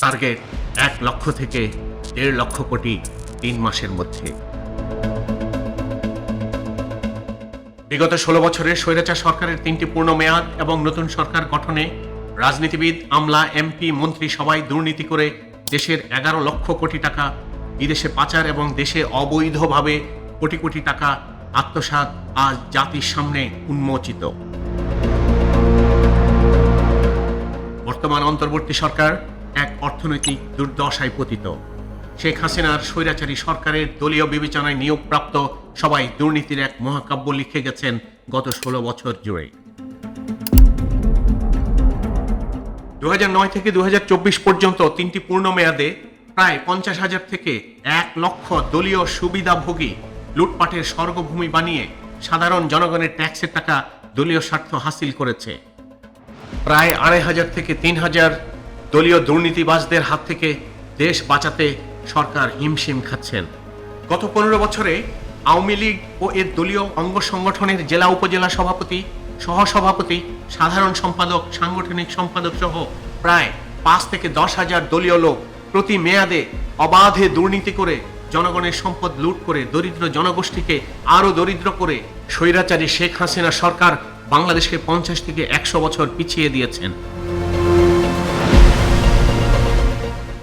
Target এক লক্ষ থেকে দেড় লক্ষ কোটি তিন মাসের মধ্যে। বিগত ষোলো বছরের স্বৈরাচার সরকারের তিনটি পূর্ণ মেয়াদ এবং নতুন সরকার গঠনে রাজনীতিবিদ, আমলা, এমপি, মন্ত্রী সবাই দুর্নীতি করে দেশের এগারো লক্ষ কোটি টাকা বিদেশে পাচার এবং দেশে অবৈধভাবে কোটি কোটি টাকা আত্মসাৎ আজ জাতির সামনে উন্মোচিত। বর্তমান অন্তর্বর্তী সরকার এক অর্থনৈতিক দুর্দশায় পতিত। শেখ হাসিনার স্বৈরাচারী সরকারের দলীয় বিবেচনায় নিয়োগপ্রাপ্ত সবাই দুর্নীতির এক মহাকাব্য লিখে গেছেন গত ষোলো বছর জুড়ে। দু নয় থেকে দু পর্যন্ত তিনটি পূর্ণ মেয়াদে প্রায় পঞ্চাশ হাজার থেকে এক লক্ষ দলীয় সুবিধাভোগী লুটপাটের স্বর্গভূমি বানিয়ে সাধারণ জনগণের ট্যাক্সের টাকা দলীয় স্বার্থ হাসিল করেছে। প্রায় আড়াই হাজার থেকে তিন হাজার দলীয় দুর্নীতিবাজদের হাত থেকে দেশ বাঁচাতে সরকার হিমশিম খাচ্ছেন। গত পনেরো বছরে আওয়ামী লীগ ও এর দলীয় অঙ্গ সংগঠনের জেলা উপজেলা সভাপতি, সহসভাপতি, সাধারণ সম্পাদক, সাংগঠনিক সম্পাদক সহ প্রায় পাঁচ থেকে দশ হাজার দলীয় লোক প্রতি মেয়াদে অবাধে দুর্নীতি করে জনগণের সম্পদ লুট করে দরিদ্র জনগোষ্ঠীকে আরও দরিদ্র করে স্বৈরাচারী শেখ হাসিনা সরকার বাংলাদেশকে পঞ্চাশ থেকে একশো বছর পিছিয়ে দিয়েছেন।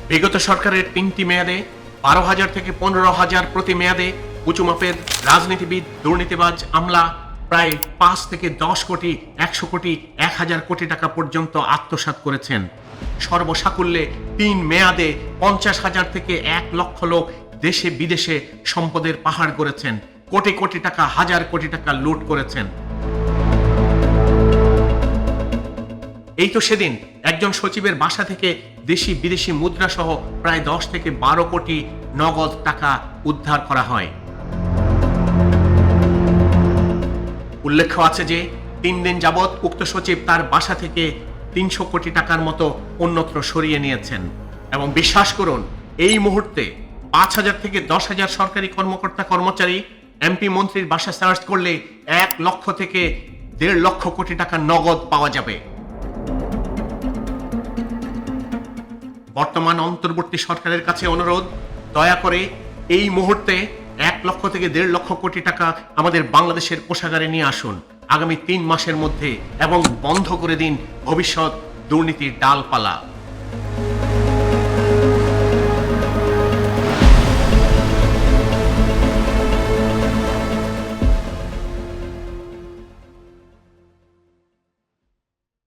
বিগত সরকারের তিনটি মেয়াদে বারো হাজার থেকে পনেরো হাজার প্রতি মেয়াদে উঁচু মাপের রাজনীতিবিদ, দুর্নীতিবাজ আমলা প্রায় পাঁচ থেকে দশ কোটি, একশো কোটি, এক হাজার কোটি টাকা পর্যন্ত আত্মসাৎ করেছেন। সর্বসাকুল্যে তিন মেয়াদে পঞ্চাশ হাজার থেকে এক লক্ষ লোক দেশে বিদেশে সম্পদের পাহাড় করেছেন। কোটি কোটি টাকা, হাজার কোটি টাকা লুট করেছেন। এই তো সেদিন একজন সচিবের বাসা থেকে দেশি বিদেশি মুদ্রা সহ প্রায় দশ থেকে বারো কোটি নগদ টাকা উদ্ধার করা হয়। উল্লেখ্য আছে যে, তিন দিন যাবৎ উক্ত সচিব তার বাসা থেকে তিনশো কোটি টাকার মতো অন্যত্র সরিয়ে নিয়েছেন এবং বিশ্বাস করুন, এই মুহূর্তে পাঁচ হাজার থেকে দশ হাজার সরকারি কর্মকর্তা কর্মচারী, এমপি মন্ত্রীর বাসা সার্চ করলে এক লক্ষ থেকে দেড় লক্ষ কোটি টাকা নগদ পাওয়া যাবে। বর্তমান অন্তর্বর্তী সরকারের কাছে অনুরোধ, দয়া করে এই মুহূর্তে এক লক্ষ থেকে দেড় লক্ষ কোটি টাকা আমাদের বাংলাদেশের কোষাগারে নিয়ে আসুন। আগামী তিন মাসের মধ্যে এবং বন্ধ করে দিন ভবিষ্যৎ দুর্নীতির ডালপালা।